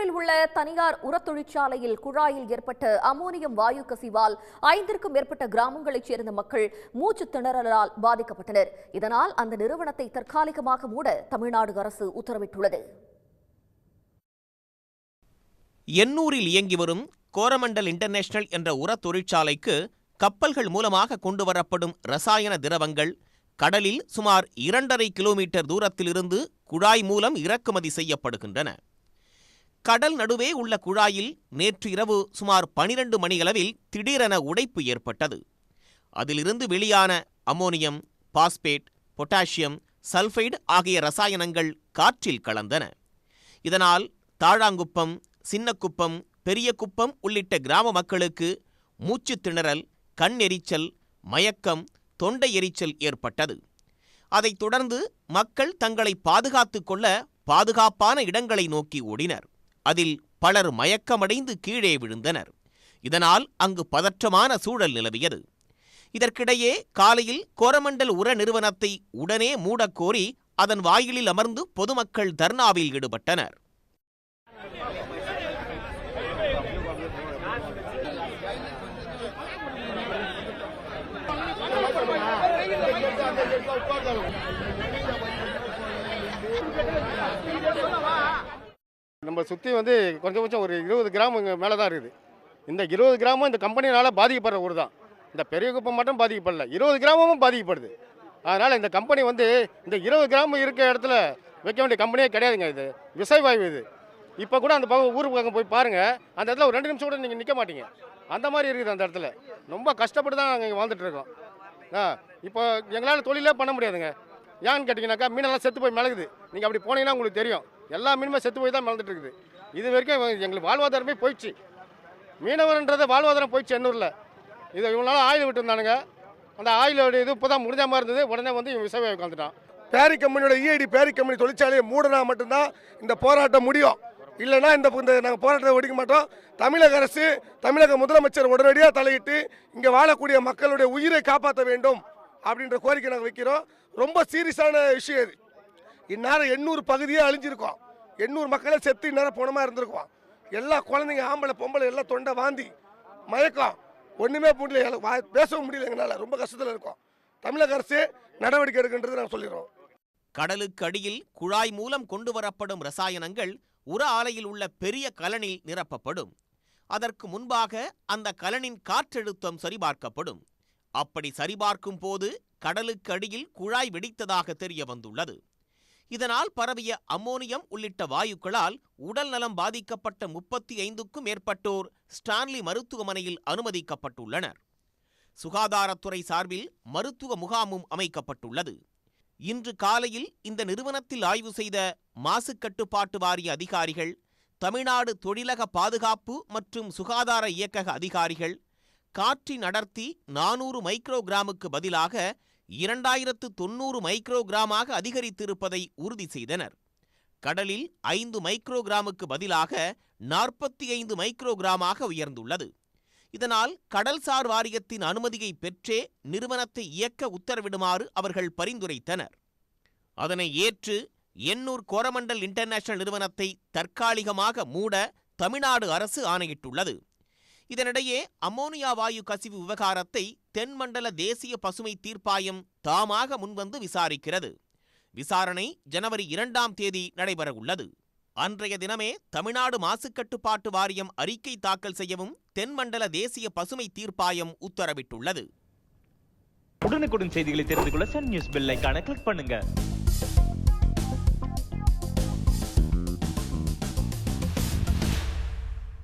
எண்ணூரில் உள்ள தனியார் உர தொழிற்சாலையில் குழாயில் ஏற்பட்ட அமோனியம் வாயு கசிவால் ஐந்திற்கும் மேற்பட்ட கிராமங்களைச் சேர்ந்த மக்கள் மூச்சு திணறலால் பாதிக்கப்பட்டனர். இதனால் அந்த நிறுவனத்தை தற்காலிகமாக மூட தமிழ்நாடு அரசு உத்தரவிட்டுள்ளது. எண்ணூரில் இயங்கி வரும் கோரமண்டல் இன்டர்நேஷனல் என்ற உரத் தொழிற்சாலைக்கு கப்பல்கள் மூலமாக கொண்டு வரப்படும் ரசாயன திரவங்கள் கடலில் சுமார் இரண்டரை கிலோமீட்டர் தூரத்திலிருந்து குழாய் மூலம் இறக்குமதி செய்யப்படுகின்றன. கடல் நடுவே உள்ள குழாயில் நேற்று இரவு சுமார் பனிரண்டு மணியளவில் திடீரென உடைப்பு ஏற்பட்டது. அதிலிருந்து வெளியான அமோனியம் பாஸ்பேட் பொட்டாசியம் சல்ஃபைடு ஆகிய ரசாயனங்கள் காற்றில் கலந்தன. இதனால் தாழாங்குப்பம் சின்னக்குப்பம் பெரிய குப்பம் உள்ளிட்ட கிராம மக்களுக்கு மூச்சுத் திணறல் கண் எரிச்சல் மயக்கம் தொண்டை எரிச்சல் ஏற்பட்டது. அதைத் தொடர்ந்து மக்கள் தங்களை பாதுகாத்துக் கொள்ள பாதுகாப்பான இடங்களை நோக்கி ஓடினர். அதில் பலர் மயக்கமடைந்து கீழே விழுந்தனர். இதனால் அங்கு பதற்றமான சூழல் நிலவியது. இதற்கிடையே காலையில் கோரமண்டல் உர நிறுவனத்தை உடனே மூடக்கோரி அதன் வாயிலில் அமர்ந்து பொதுமக்கள் தர்ணாவில் ஈடுபட்டனர். நம்ம சுற்றி வந்து கொஞ்சம் ஒரு இருபது கிராம் இங்கே மேலே தான் இருக்குது. இந்த இருபது கிராமம் இந்த கம்பெனினால் பாதிக்கப்படுற ஊர் தான். இந்த பெரிய குப்பம் மட்டும் பாதிக்கப்படல. இருபது கிராமமும் பாதிக்கப்படுது. அதனால் இந்த கம்பெனி வந்து இந்த இருபது கிராமம் இருக்கிற இடத்துல வைக்க வேண்டிய கம்பெனியே கிடையாதுங்க இது. விசைவாய்வு இது. இப்போ கூட அந்த பக்கம் ஊருக்கு பக்கம் போய் பாருங்கள் அந்த இடத்துல ஒரு ரெண்டு நிமிஷம் கூட நீங்கள் நிற்க மாட்டீங்க. அந்த மாதிரி இருக்குது அந்த இடத்துல. ரொம்ப கஷ்டப்பட்டு தான் நாங்கள் இங்கே வாழ்ந்துட்டுருக்கோம் ஆ இப்போ எங்களால் தொழிலே பண்ண முடியாதுங்க. ஏன்னு கேட்டிங்கனாக்கா மீனெல்லாம் செத்து போய் மிளகுது. நீங்கள் அப்படி போனீங்கன்னா உங்களுக்கு தெரியும். எல்லா மீனுமே செத்து போய் தான் மிளந்துட்டு இருக்குது. இது வரைக்கும் எங்களுக்கு வாழ்வாதாரமே போயிடுச்சு. மீனவர்ன்றது வாழ்வாதாரம் போயிடுச்சு எண்ணூரில். இது இவங்களால ஆயில் விட்டுருந்தானுங்க. அந்த ஆயிலோட இது இப்போ தான் முடிஞ்ச மாதிரி இருந்தது. உடனே வந்து இவன் விசைவாயு உட்காந்துட்டான். பேரி கம்பெனியோட இஐடி பேரி கம்பெனி தொழிற்சாலையை மூடினா மட்டும்தான் இந்த போராட்டம் முடியும். இல்லைன்னா இந்த இந்த நாங்கள் போராட்டத்தை ஒடிக்க மாட்டோம். தமிழக அரசு தமிழக முதலமைச்சர் உடனடியாக தலையிட்டு இங்கே வாழக்கூடிய மக்களுடைய உயிரை காப்பாற்ற வேண்டும் அப்படின்ற கோரிக்கை நாங்கள் வைக்கிறோம். ரொம்ப சீரியஸான விஷயம் இது. இந்நேரம் எண்ணூறு பகுதியே அழிஞ்சிருக்கோம். எண்ணூறு மக்களே செத்து இந்நேரம் போனமாக இருந்திருக்கோம். எல்லா குழந்தைங்க ஆம்பளை பொம்பளை எல்லாம் தொண்டை வாந்தி. மயக்கம். ஒன்றுமே முடியல எனக்கு வா- பேசவும் முடியல எங்களால். ரொம்ப கஷ்டத்தில் இருக்கோம். தமிழக அரசு நடவடிக்கை எடுக்கின்றது நாங்கள் சொல்லிடுறோம். கடலுக்கு அடியில் குழாய் மூலம் கொண்டு வரப்படும் ரசாயனங்கள் உர ஆலையில் உள்ள பெரிய கலனில் நிரப்பப்படும். அதற்கு முன்பாக அந்த கலனின் காற்றழுத்தம் சரிபார்க்கப்படும். அப்படி சரிபார்க்கும் போது கடலுக்கு அடியில் குழாய் வெடித்ததாக தெரிய வந்துள்ளது. இதனால் பரவிய அம்மோனியம் உள்ளிட்ட வாயுக்களால் உடல் நலம் பாதிக்கப்பட்ட முப்பத்தி ஐந்துக்கும் மேற்பட்டோர் ஸ்டான்லி மருத்துவமனையில் அனுமதிக்கப்பட்டுள்ளனர். சுகாதாரத்துறை சார்பில் மருத்துவ முகாமும் அமைக்கப்பட்டுள்ளது. இன்று காலையில் இந்த நிறுவனத்தில் ஆய்வு செய்த மாசு கட்டுப்பாட்டு வாரிய அதிகாரிகள் தமிழ்நாடு தொழிலக பாதுகாப்பு மற்றும் சுகாதார இயக்கக அதிகாரிகள் காற்றின் அடர்த்தி நானூறு மைக்ரோகிராமுக்கு பதிலாக இரண்டாயிரத்து தொன்னூறு மைக்ரோகிராமாக அதிகரித்திருப்பதை உறுதி செய்தனர். கடலில் ஐந்து மைக்ரோகிராமுக்கு பதிலாக நாற்பத்தி ஐந்து மைக்ரோகிராமாக உயர்ந்துள்ளது. இதனால் கடல்சார் வாரியத்தின் அனுமதியை பெற்றே நிறுவனத்தை இயக்க உத்தரவிடுமாறு அவர்கள் பரிந்துரைத்தனர். அதனை ஏற்று எண்ணூர் கோரமண்டல் இன்டர்நேஷனல் நிறுவனத்தை தற்காலிகமாக மூட தமிழ்நாடு அரசு ஆணையிட்டுள்ளது. இதனிடையே அம்மோனியா வாயு கசிவு விவகாரத்தை தென்மண்டல தேசிய பசுமை தீர்ப்பாயம் தாமாக முன்வந்து விசாரிக்கிறது. விசாரணை ஜனவரி இரண்டாம் தேதி நடைபெறவுள்ளது. அன்றைய தினமே தமிழ்நாடு மாசுக்கட்டுப்பாட்டு வாரியம் அறிக்கை தாக்கல் செய்யவும் தென்மண்டல தேசிய பசுமை தீர்ப்பாயம் உத்தரவிட்டுள்ளது. உடனுக்குடன் செய்திகளை தெரிந்து கொள்ள சன் நியூஸ் பெல்லைக்கான கிளிக் பண்ணுங்க.